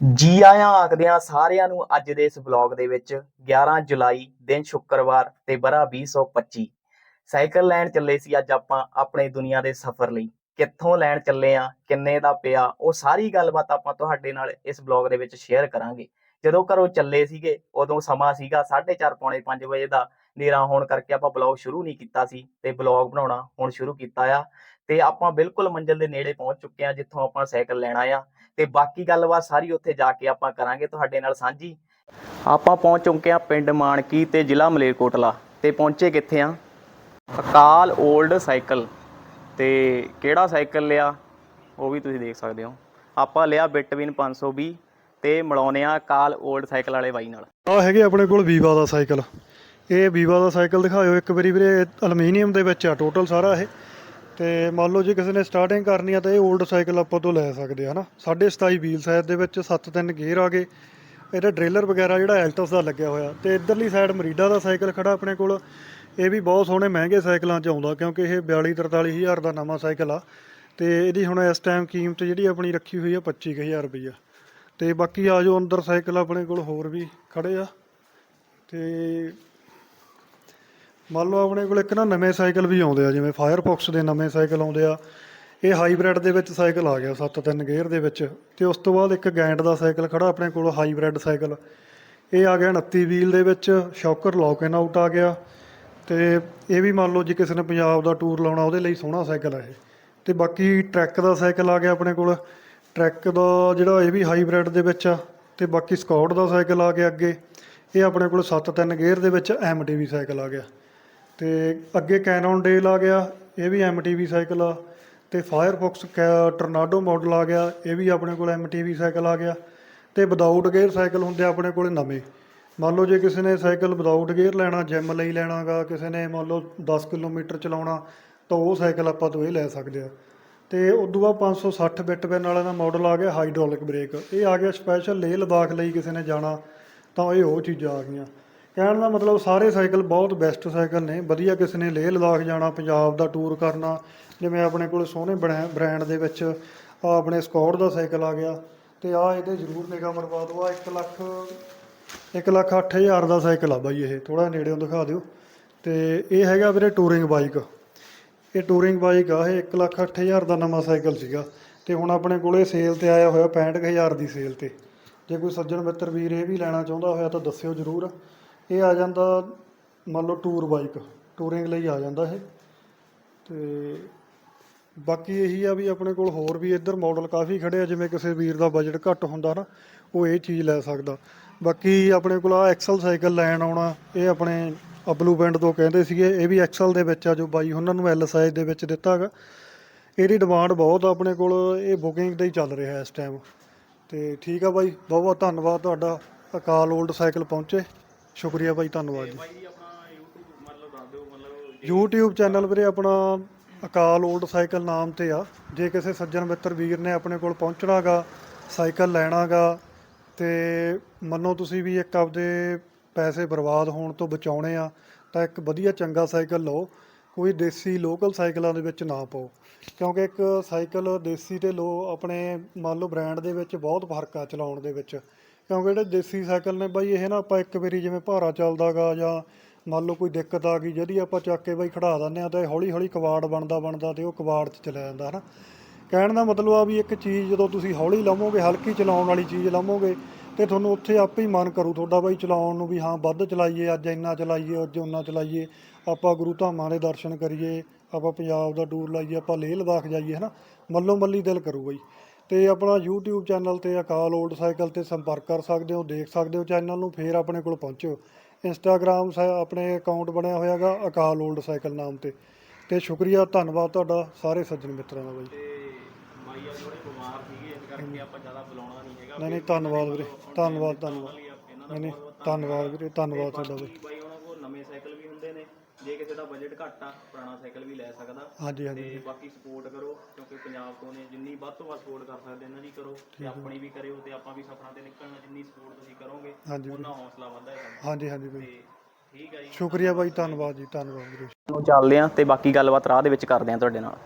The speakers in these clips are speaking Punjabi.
ਜੀ ਆਇਆਂ ਆਖਦਿਆਂ ਸਾਰਿਆਂ ਨੂੰ ਅੱਜ ਦੇ ਇਸ ਵਲੌਗ ਦੇ ਵਿੱਚ 11 ਜੁਲਾਈ ਦਿਨ ਸ਼ੁੱਕਰਵਾਰ ਤੇ ਬਰਾ 2025 ਸਾਈਕਲ ਲੈਣ ਚੱਲੇ ਸੀ ਅੱਜ ਆਪਾਂ ਆਪਣੇ ਦੁਨੀਆ ਦੇ ਸਫ਼ਰ ਲਈ। ਕਿੱਥੋਂ ਲੈਣ ਚੱਲੇ ਆ, ਕਿੰਨੇ ਦਾ ਪਿਆ, ਉਹ ਸਾਰੀ ਗੱਲਬਾਤ ਆਪਾਂ ਤੁਹਾਡੇ ਨਾਲ ਇਸ ਵਲੌਗ ਦੇ ਵਿੱਚ ਸ਼ੇਅਰ ਕਰਾਂਗੇ। ਜਦੋਂ ਘਰੋਂ ਚੱਲੇ ਸੀਗੇ, ਉਦੋਂ ਸਮਾਂ ਸੀਗਾ 4:30 ਪੌਣੇ 5 ਵਜੇ ਦਾ। ਹਨੇਰਾ ਹੋਣ ਕਰਕੇ ਆਪਾਂ ਵਲੌਗ ਸ਼ੁਰੂ ਨਹੀਂ ਕੀਤਾ ਸੀ ਤੇ ਵਲੌਗ ਬਣਾਉਣਾ ਹੁਣ ਸ਼ੁਰੂ ਕੀਤਾ ਆ ਤੇ ਆਪਾਂ ਬਿਲਕੁਲ ਮੰਜ਼ਿਲ ਦੇ ਨੇੜੇ ਪਹੁੰਚ ਚੁੱਕੇ ਆ ਜਿੱਥੋਂ ਆਪਾਂ ਸਾਈਕਲ ਲੈਣਾ ਆ ਤੇ ਬਾਕੀ ਗੱਲਬਾਤ ਸਾਰੀ ਉੱਥੇ ਜਾ ਕੇ ਆਪਾਂ ਕਰਾਂਗੇ ਤੁਹਾਡੇ ਨਾਲ ਸਾਂਝੀ। ਆਪਾਂ ਪਹੁੰਚ ਚੁੱਕੇ ਆ ਪਿੰਡ ਮਾਨਕੀ ਤੇ ਜ਼ਿਲ੍ਹਾ ਮਲੇਰਕੋਟਲਾ ਤੇ ਪਹੁੰਚੇ ਕਿੱਥੇ ਆ ਅਕਾਲ 올ਡ ਸਾਈਕਲ। ਤੇ ਕਿਹੜਾ ਸਾਈਕਲ ਲਿਆ? ਉਹ ਵੀ ਤੁਸੀਂ ਦੇਖ ਸਕਦੇ ਹੋ। ਆਪਾਂ ਲਿਆ ਬਿਟਵੀਨ 520 ਤੇ ਮਿਲਾਉਨੇ ਆ ਅਕਾਲ 올ਡ ਸਾਈਕਲ ਵਾਲੇ ਬਾਈ ਨਾਲ। ਆ ਹੈਗੇ ਆਪਣੇ ਕੋਲ ਵੀਵਾ ਦਾ ਸਾਈਕਲ। ਇਹ ਵੀਵਾ ਦਾ ਸਾਈਕਲ ਦਿਖਾਇਓ ਇੱਕ ਵਾਰੀ ਵੀਰੇ ਅਲਮੀਨੀਅਮ ਦੇ ਵਿੱਚ ਆ ਟੋਟਲ ਸਾਰਾ ਇਹ। ਤੇ ਮੰਨ ਲਓ ਜੇ ਕਿਸੇ ਨੇ ਸਟਾਰਟਿੰਗ ਕਰਨੀ ਆ, ਤਾਂ ਇਹ 올ਡ ਸਾਈਕਲ ਆਪਾਂ ਤੋਂ ਲੈ ਸਕਦੇ ਆ, ਹਨਾ? 27.5 ਵੀਲ ਸਾਈਜ਼ ਦੇ ਵਿੱਚ 7-3 ਗੇਅਰ ਆ ਗਏ। ਇਹਦਾ ਡ੍ਰੇਲਰ ਵਗੈਰਾ ਜਿਹੜਾ ਐਲਟਸ ਦਾ ਲੱਗਿਆ ਹੋਇਆ। ਤੇ ਇਧਰਲੀ ਸਾਈਡ ਮਰੀਡਾ ਦਾ ਸਾਈਕਲ ਖੜਾ ਆਪਣੇ ਕੋਲ। ਇਹ ਵੀ ਬਹੁਤ ਸੋਹਣੇ ਮਹਿੰਗੇ ਸਾਈਕਲਾਂ 'ਚ ਆਉਂਦਾ, ਕਿਉਂਕਿ ਇਹ 42-43 ਹਜ਼ਾਰ ਦਾ ਨਵਾਂ ਸਾਈਕਲ ਆ। ਤੇ ਇਹਦੀ ਹੁਣ ਇਸ ਟਾਈਮ ਕੀਮਤ ਜਿਹੜੀ ਆਪਣੀ ਰੱਖੀ ਹੋਈ ਆ 25000 ਰੁਪਈਆ। ਤੇ ਬਾਕੀ ਆ ਜਾਓ, ਅੰਦਰ ਸਾਈਕਲ ਆਪਣੇ ਕੋਲ ਹੋਰ ਵੀ ਖੜੇ ਆ। ਤੇ ਮੰਨ ਲਓ ਆਪਣੇ ਕੋਲ ਇੱਕ ਨਾ ਨਵੇਂ ਸਾਈਕਲ ਵੀ ਆਉਂਦੇ ਆ, ਜਿਵੇਂ ਫਾਇਰਫੌਕਸ ਦੇ ਨਵੇਂ ਸਾਈਕਲ ਆਉਂਦੇ ਆ, ਇਹ ਹਾਈਬ੍ਰਿਡ ਦੇ ਵਿੱਚ ਸਾਈਕਲ ਆ ਗਿਆ 7-3 ਗੇਅਰ ਦੇ ਵਿੱਚ, ਤੇ ਉਸ ਤੋਂ ਬਾਅਦ ਇੱਕ ਗੈਂਟ ਦਾ ਸਾਈਕਲ ਖੜਾ ਆਪਣੇ ਕੋਲ ਹਾਈਬ੍ਰਿਡ ਸਾਈਕਲ। ਇਹ ਆ ਗਿਆ 29 ਵੀਲ ਦੇ ਵਿੱਚ ਸ਼ੌਕਰ ਲੌਕ ਇਨ ਆਊਟ ਆ ਗਿਆ, ਤੇ ਇਹ ਵੀ ਮੰਨ ਲਓ ਜੇ ਕਿਸੇ ਨੇ ਪੰਜਾਬ ਦਾ ਟੂਰ ਲਾਉਣਾ, ਉਹਦੇ ਲਈ ਸੋਹਣਾ ਸਾਈਕਲ ਆ ਇਹ। ਤੇ ਬਾਕੀ ਟਰੈਕ ਦਾ ਸਾਈਕਲ ਆ ਗਿਆ ਆਪਣੇ ਕੋਲ ਟਰੈਕ ਦਾ ਜਿਹੜਾ ਇਹ ਵੀ ਹਾਈਬ੍ਰਿਡ ਦੇ ਵਿੱਚ ਆ, ਤੇ ਬਾਕੀ ਸਕਾਟ ਦਾ ਸਾਈਕਲ ਆ ਗਿਆ ਅੱਗੇ, ਇਹ ਆਪਣੇ ਕੋਲ 7-3 ਗੇਅਰ ਦੇ ਵਿੱਚ ਐਮਟੀਵੀ ਸਾਈਕਲ ਆ ਗਿਆ। ਤੇ ਅੱਗੇ ਕੈਨਨ ਡੇਲ ਆ ਗਿਆ, ਇਹ ਵੀ ਐਮਟੀਵੀ ਸਾਈਕਲ ਆ। ਤੇ ਫਾਇਰਫੌਕਸ ਟਰਨਾਡੋ ਮਾਡਲ ਆ ਗਿਆ, ਇਹ ਵੀ ਆਪਣੇ ਕੋਲ ਐਮਟੀਵੀ ਸਾਈਕਲ ਆ ਗਿਆ। ਤੇ ਵਿਦਆਊਟ ਗੇਅਰ ਸਾਈਕਲ ਹੁੰਦੇ ਆ ਆਪਣੇ ਕੋਲ ਨਵੇਂ। ਮੰਨ ਲਓ ਜੇ ਕਿਸੇ ਨੇ ਸਾਈਕਲ ਵਿਦਆਊਟ ਗੇਅਰ ਲੈਣਾ ਜਿਮ ਲਈ ਲੈਣਾਗਾ, ਕਿਸੇ ਨੇ ਮੰਨ ਲਓ 10 ਕਿਲੋਮੀਟਰ ਚਲਾਉਣਾ, ਤਾਂ ਉਹ ਸਾਈਕਲ ਆਪਾਂ ਤੋਂ ਇਹ ਲੈ ਸਕਦੇ ਆ। ਤੇ ਉਦੋਂ ਬਾਅਦ 560 ਬਿੱਟ ਪੈਨ ਵਾਲਾ ਦਾ ਮਾਡਲ ਆ ਗਿਆ ਹਾਈਡ੍ਰੋਲਿਕ ਬ੍ਰੇਕ ਇਹ ਆ ਗਿਆ ਸਪੈਸ਼ਲ ਲੇਹ ਲਦਾਖ ਲਈ ਕਿਸੇ ਨੇ ਜਾਣਾ, ਤਾਂ ਇਹ ਉਹ ਚੀਜ਼ਾਂ ਆ ਗਈਆਂ। ਕਹਿਣ ਦਾ ਮਤਲਬ ਸਾਰੇ ਸਾਈਕਲ ਬਹੁਤ ਬੈਸਟ ਸਾਈਕਲ ਨੇ, ਵਧੀਆ ਕਿਸੇ ਨੇ ਲੇਹ ਲਦਾਖ ਜਾਣਾ, ਪੰਜਾਬ ਦਾ ਟੂਰ ਕਰਨਾ, ਜਿਵੇਂ ਆਪਣੇ ਕੋਲ ਸੋਹਣੇ ਬ੍ਰਾਂਡ ਦੇ ਵਿੱਚ ਆਹ ਆਪਣੇ ਸਕਾਟ ਦਾ ਸਾਈਕਲ ਆ ਗਿਆ ਤੇ ਆ ਇਹਦੇ ਜ਼ਰੂਰ ਨਿਗਾਹ ਮਰਵਾ ਦਿਓ ਆ 1 ਲੱਖ 1 ਲੱਖ 8000 ਦਾ ਸਾਈਕਲ ਆ ਬਾਈ ਇਹ ਥੋੜਾ ਨੇੜਿਓਂ ਦਿਖਾ ਦਿਓ। ਤੇ ਇਹ ਹੈਗਾ ਵੀਰੇ ਟੂਰਿੰਗ ਬਾਈਕ ਇਹ ਟੂਰਿੰਗ ਬਾਈਕ ਆ, ਇਹ 1 ਲੱਖ 8000 ਦਾ ਨਵਾਂ ਸਾਈਕਲ ਸੀਗਾ ਤੇ ਹੁਣ ਆਪਣੇ ਕੋਲੇ ਸੇਲ ਤੇ ਆਇਆ ਹੋਇਆ 65000 ਦੀ ਸੇਲ ਤੇ। ਜੇ ਕੋਈ ਸੱਜਣ ਮਿੱਤਰ ਵੀਰ ਇਹ ਵੀ ਲੈਣਾ ਚਾਹੁੰਦਾ ਹੋਇਆ ਤਾਂ ਦੱਸਿਓ ਜ਼ਰੂਰ। ਇਹ ਆ ਜਾਂਦਾ ਮੰਨ ਲਓ ਟੂਰ ਬਾਈਕ, ਟੂਰਿੰਗ ਲਈ ਆ ਜਾਂਦਾ ਇਹ। ਤੇ ਬਾਕੀ ਇਹੀ ਆ ਵੀ ਆਪਣੇ ਕੋਲ ਹੋਰ ਵੀ ਇੱਧਰ ਮਾਡਲ ਕਾਫੀ ਖੜੇ ਆ, ਜਿਵੇਂ ਕਿਸੇ ਵੀਰ ਦਾ ਬਜਟ ਘੱਟ ਹੁੰਦਾ ਨਾ, ਉਹ ਇਹ ਚੀਜ਼ ਲੈ ਸਕਦਾ। ਬਾਕੀ ਆਪਣੇ ਕੋਲ ਆ ਐਕਸਲ ਸਾਈਕਲ ਲੈਣ ਆਉਣਾ, ਇਹ ਆਪਣੇ ਅਬਲੂ ਪਿੰਡ ਤੋਂ ਕਹਿੰਦੇ ਸੀਗੇ, ਇਹ ਵੀ ਐਕਸਲ ਦੇ ਵਿੱਚ ਆ, ਜੋ ਬਾਈ ਉਹਨਾਂ ਨੂੰ ਐਲ ਸਾਈਜ਼ ਦੇ ਵਿੱਚ ਦਿੱਤਾ ਹੈਗਾ। ਇਹਦੀ ਡਿਮਾਂਡ ਬਹੁਤ ਆ ਆਪਣੇ ਕੋਲ, ਇਹ ਬੁਕਿੰਗ ਤੇ ਹੀ ਚੱਲ ਰਿਹਾ ਇਸ ਟਾਈਮ ਤੇ ਠੀਕ ਆ ਬਾਈ, ਬਹੁਤ ਬਹੁਤ ਧੰਨਵਾਦ ਤੁਹਾਡਾ, ਅਕਾਲ 올ਡ ਸਾਈਕਲ ਪਹੁੰਚੇ। ਸ਼ੁਕਰੀਆ ਬਾਈ ਧੰਨਵਾਦ ਜੀ। ਆਪਣਾ YouTube ਮਤਲਬ ਦੱਸ ਦਿਓ ਮਤਲਬ YouTube ਚੈਨਲ ਵੀਰੇ ਆਪਣਾ ਅਕਾਲ 올ਡ ਸਾਈਕਲ ਨਾਮ ਤੇ ਆ। ਜੇ ਕਿਸੇ ਸੱਜਣ ਮਿੱਤਰ ਵੀਰ ਨੇ ਆਪਣੇ ਕੋਲ ਪਹੁੰਚਣਾਗਾ ਸਾਈਕਲ ਲੈਣਾਗਾ ਤੇ ਮੰਨੋ ਤੁਸੀਂ ਵੀ ਇੱਕ ਆਪਦੇ ਪੈਸੇ ਬਰਬਾਦ ਹੋਣ ਤੋਂ ਬਚਾਉਣੇ ਆ ਤਾਂ ਇੱਕ ਵਧੀਆ ਚੰਗਾ ਸਾਈਕਲ ਲਓ। ਕੋਈ ਦੇਸੀ ਲੋਕਲ ਸਾਈਕਲਾਂ ਦੇ ਵਿੱਚ ਨਾ ਪਾਓ। ਕਿਉਂਕਿ ਇੱਕ ਸਾਈਕਲ ਦੇਸੀ ਤੇ ਲੋ ਆਪਣੇ ਮੰਨ ਲਓ ਬ੍ਰਾਂਡ ਦੇ ਵਿੱਚ ਬਹੁਤ ਫ਼ਰਕ ਆ ਚਲਾਉਣ ਦੇ ਵਿੱਚ। ਕਿਉਂਕਿ ਜਿਹੜੇ ਦੇਸੀ ਸਾਈਕਲ ਨੇ ਬਾਈ, ਇਹ ਨਾ ਆਪਾਂ ਇੱਕ ਵਾਰੀ ਜਿਵੇਂ ਭਾਰਾ ਚੱਲਦਾਗਾ ਜਾਂ ਮੰਨ ਲਓ ਕੋਈ ਦਿੱਕਤ ਆ ਗਈ, ਜਿਹਦੀ ਆਪਾਂ ਚੱਕ ਕੇ ਬਾਈ ਖੜਾ ਦਿੰਦੇ ਆ ਤਾਂ ਇਹ ਹੌਲੀ ਹੌਲੀ ਕਵਾੜ ਬਣਦਾ ਬਣਦਾ ਤੇ ਉਹ ਕਵਾੜ 'ਚ ਚਲਾ ਜਾਂਦਾ, ਹਨਾ। ਕਹਿਣ ਦਾ ਮਤਲਬ ਆ ਵੀ ਇੱਕ ਚੀਜ਼ ਜਦੋਂ ਤੁਸੀਂ ਹੌਲੀ ਲਵੋਗੇ, ਹਲਕੀ ਚਲਾਉਣ ਵਾਲੀ ਚੀਜ਼ ਲਵੋਗੇ, ਤੇ ਤੁਹਾਨੂੰ ਉੱਥੇ ਆਪੇ ਹੀ ਮਨ ਕਰੂ ਤੁਹਾਡਾ ਬਾਈ ਚਲਾਉਣ ਨੂੰ ਵੀ ਹਾਂ, ਵੱਧ ਚਲਾਈਏ, ਅੱਜ ਇੰਨਾ ਚਲਾਈਏ, ਅੱਜ ਉਹਨਾਂ ਚਲਾਈਏ, ਆਪਾਂ ਗੁਰੂ ਧਾਮਾਂ ਦੇ ਦਰਸ਼ਨ ਕਰੀਏ, ਆਪਾਂ ਪੰਜਾਬ ਦਾ ਟੂਰ ਲਾਈਏ, ਆਪਾਂ ਲੇਹ ਲਦਾਖ ਜਾਈਏ, ਹਨਾ। ਮੱਲੋ ਮੱਲੀ ਦਿਲ ਕਰੂ ਬਾਈ। ਤੇ ਆਪਣਾ YouTube ਚੈਨਲ ਤੇ ਅਕਾਲ 올ਡ ਸਾਈਕਲ ਤੇ ਸੰਪਰਕ ਕਰ ਸਕਦੇ ਹੋ ਦੇਖ ਸਕਦੇ ਹੋ ਚੈਨਲ ਨੂੰ ਫੇਰ ਆਪਣੇ ਕੋਲ ਪਹੁੰਚੋ। ਇੰਸਟਾਗ੍ਰam ਆਪਣੇ ਅਕਾਊਂਟ ਬਣਿਆ ਹੋਇਆਗਾ ਅਕਾਲ 올ਡ ਸਾਈਕਲ ਨਾਮ ਤੇ। ਤੇ ਸ਼ੁਕਰੀਆ ਧੰਨਵਾਦ ਤੁਹਾਡਾ ਸਾਰੇ ਸੱਜਣ ਮਿੱਤਰਾਂ ਦਾ ਬਾਈ। ਤੇ ਬਾਈ ਆ ਥੋੜੇ ਬਿਮਾਰ ਸੀਗੇ ਇਸ ਕਰਕੇ ਆਪਾਂ ਜ਼ਿਆਦਾ ਬੁਲਾਉਣਾ ਨਹੀਂ ਹੈਗਾ। ਨਹੀਂ ਨਹੀਂ ਧੰਨਵਾਦ ਵੀਰੇ ਧੰਨਵਾਦ ਧੰਨਵਾਦ। ਨਹੀਂ ਨਹੀਂ ਧੰਨਵਾਦ ਵੀਰੇ ਧੰਨਵਾਦ ਤੁਹਾਡਾ ਬਾਈ ਉਹਨਾਂ ਕੋਲ ਨਵੇਂ ਸਾਈਕਲ ਜੇ ਕਿਸੇ ਦਾ ਬਜਟ ਘੱਟ ਆ ਪੁਰਾਣਾ ਸਾਈਕਲ ਵੀ ਲੈ ਸਕਦਾ। ਹਾਂਜੀ ਹਾਂਜੀ। ਤੇ ਬਾਕੀ ਸਪੋਰਟ ਕਰੋ ਕਿਉਂਕਿ ਪੰਜਾਬ ਤੋਂ ਨੇ ਜਿੰਨੀ ਵੱਧ ਤੋਂ ਵੱਧ ਸਪੋਰਟ ਕਰ ਸਕਦੇ ਇਹਨਾਂ ਦੀ ਕਰੋ। ਤੇ ਆਪਣੀ ਵੀ ਕਰਿਓ ਤੇ ਆਪਾਂ ਵੀ ਸਫਰਾਂ ਤੇ ਨਿਕਲਣਾ ਜਿੰਨੀ ਸਪੋਰਟ ਤੁਸੀਂ ਕਰੋਗੇ ਹਾਂਜੀ ਵੀਰੇ ਉਹਨਾਂ ਹੌਸਲਾ ਵੱਧਦਾ ਹੈ ਸਾਨੂੰ ਹਾਂਜੀ ਹਾਂਜੀ ਬਾਈ ਤੇ ਠੀਕ ਹੈ ਜੀ। ਸ਼ੁਕਰੀਆ ਬਾਈ ਧੰਨਵਾਦ ਜੀ ਧੰਨਵਾਦ ਵੀਰੇ। ਨੂੰ ਚੱਲਦੇ ਆਂ ਤੇ ਬਾਕੀ ਗੱਲਬਾਤ ਰਾਹ ਦੇ ਵਿੱਚ ਕਰਦੇ ਆਂ ਤੁਹਾਡੇ ਨਾਲ।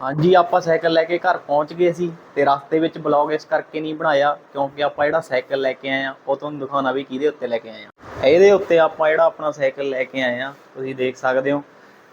ਹਾਂਜੀ, ਆਪਾਂ ਸਾਈਕਲ ਲੈ ਕੇ ਘਰ ਪਹੁੰਚ ਗਏ ਸੀ ਤੇ ਰਸਤੇ ਵਿੱਚ ਬਲੌਗ ਇਸ ਕਰਕੇ ਨਹੀਂ ਬਣਾਇਆ ਕਿਉਂਕਿ ਆਪਾਂ ਜਿਹੜਾ ਸਾਈਕਲ ਲੈ ਕੇ ਆਏ ਆ ਉਹ ਤੁਹਾਨੂੰ ਦਿਖਾਉਣਾ ਵੀ ਕਿਹਦੇ ਉੱਤੇ ਲੈ ਕੇ ਆਏ ਆ ਇਹਦੇ ਉੱਤੇ ਆਪਾਂ ਜਿਹੜਾ ਆਪਣਾ ਸਾਈਕਲ ਲੈ ਕੇ ਆਏ ਆ ਤੁਸੀਂ ਦੇਖ ਸਕਦੇ ਹੋ।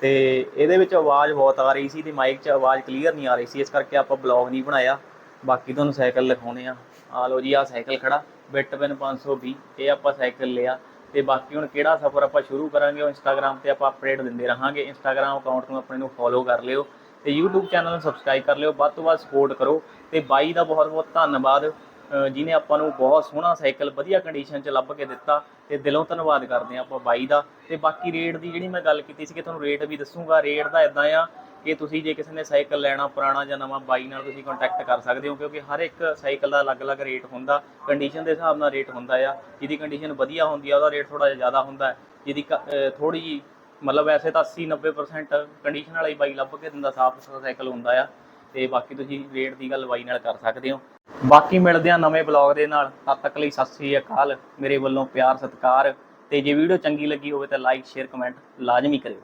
ਤੇ ਇਹਦੇ ਵਿੱਚ ਆਵਾਜ਼ ਬਹੁਤ ਆ ਰਹੀ ਸੀ ਤੇ ਮਾਈਕ 'ਚ ਆਵਾਜ਼ ਕਲੀਅਰ ਨਹੀਂ ਆ ਰਹੀ ਸੀ, ਇਸ ਕਰਕੇ ਆਪਾਂ ਬਲੌਗ ਨਹੀਂ ਬਣਾਇਆ। ਬਾਕੀ ਤੁਹਾਨੂੰ ਸਾਈਕਲ ਦਿਖਾਉਣੇ ਆ ਆ ਲਓ ਜੀ ਆ ਸਾਈਕਲ ਖੜਾ ਬਿਟਪਨ 520 ਇਹ ਆਪਾਂ ਸਾਈਕਲ ਲਿਆ। ਤੇ ਬਾਕੀ ਹੁਣ ਕਿਹੜਾ ਸਫ਼ਰ ਆਪਾਂ ਸ਼ੁਰੂ ਕਰਾਂਗੇ, ਉਹ ਇੰਸਟਾਗ੍ਰam ਤੇ ਆਪਾਂ ਅਪਡੇਟ ਦਿੰਦੇ ਰਹਾਂਗੇ। ਇੰਸਟਾਗ੍ਰam ਅਕਾਊਂਟ ਨੂੰ ਆਪਣੇ ਨੂੰ ਫੋਲੋ ਕਰ ਲਿਓ। ਤੇ YouTube ਚੈਨਲ ਨੂੰ ਸਬਸਕ੍ਰਾਈਬ ਕਰ ਲਿਓ, ਵੱਧ ਤੋਂ ਵੱਧ ਸਪੋਰਟ ਕਰੋ ਤੇ ਬਾਈ ਦਾ ਬਹੁਤ ਬਹੁਤ ਧੰਨਵਾਦ। ਅਹ ਜਿਹਨੇ ਆਪਾਂ ਨੂੰ ਬਹੁਤ ਸੋਹਣਾ ਸਾਈਕਲ, ਵਧੀਆ ਕੰਡੀਸ਼ਨ 'ਚ ਲੱਭ ਕੇ ਦਿੱਤਾ ਤੇ ਦਿਲੋਂ ਧੰਨਵਾਦ ਕਰਦੇ ਹਾਂ ਆਪਾਂ ਬਾਈ ਦਾ। ਤੇ ਬਾਕੀ ਰੇਟ ਦੀ ਜਿਹੜੀ ਮੈਂ ਗੱਲ ਕੀਤੀ ਸੀ ਕਿ ਤੁਹਾਨੂੰ ਰੇਟ ਵੀ ਦੱਸੂਗਾ ਰੇਟ ਦਾ ਇਦਾਂ ਆ ਕਿ ਤੁਸੀਂ ਜੇ ਕਿਸੇ ਨੇ ਸਾਈਕਲ ਲੈਣਾ ਪੁਰਾਣਾ ਜਾਂ ਨਵਾਂ, ਬਾਈ ਨਾਲ ਤੁਸੀਂ ਕੰਟੈਕਟ ਕਰ ਸਕਦੇ ਹੋ ਕਿਉਂਕਿ ਹਰ ਇੱਕ ਸਾਈਕਲ ਦਾ ਅਲੱਗ-ਅਲੱਗ ਰੇਟ ਹੁੰਦਾ ਕੰਡੀਸ਼ਨ ਦੇ ਹਿਸਾਬ ਨਾਲ ਰੇਟ ਹੁੰਦਾ ਆ। ਜਿਹਦੀ ਕੰਡੀਸ਼ਨ ਵਧੀਆ ਹੁੰਦੀ ਆ, ਉਹਦਾ ਰੇਟ ਥੋੜਾ ਜਿਹਾ ਜ਼ਿਆਦਾ ਹੁੰਦਾ। ਹੈ ਜਿਹਦੀ ਥੋੜੀ ਜੀ ਮਤਲਬ ਵੈਸੇ ਤਾਂ 80 90% ਕੰਡੀਸ਼ਨ ਵਾਲਾ ਹੀ ਬਾਈ ਲੱਭ ਕੇ ਦਿੰਦਾ, ਸਾਫ਼ ਸੁਥਰਾ ਸਾਈਕਲ ਹੁੰਦਾ ਆ, ਤੇ ਬਾਕੀ ਤੁਸੀਂ ਰੇਟ ਦੀ ਗੱਲ ਬਾਈ ਨਾਲ ਕਰ ਸਕਦੇ ਹੋ। ਬਾਕੀ ਮਿਲਦੇ ਆ ਨਵੇਂ ਬਲੌਗ ਦੇ ਨਾਲ। ਤਦ ਤੱਕ ਲਈ ਸਤਿ ਸ੍ਰੀ ਅਕਾਲ। ਮੇਰੇ ਵੱਲੋਂ ਪਿਆਰ, ਸਤਿਕਾਰ, ਤੇ ਜੇ ਵੀਡੀਓ ਚੰਗੀ ਲੱਗੀ ਹੋਵੇ ਤਾਂ ਲਾਈਕ ਸ਼ੇਅਰ ਕਮੈਂਟ ਲਾਜ਼ਮੀ ਕਰਿਓ।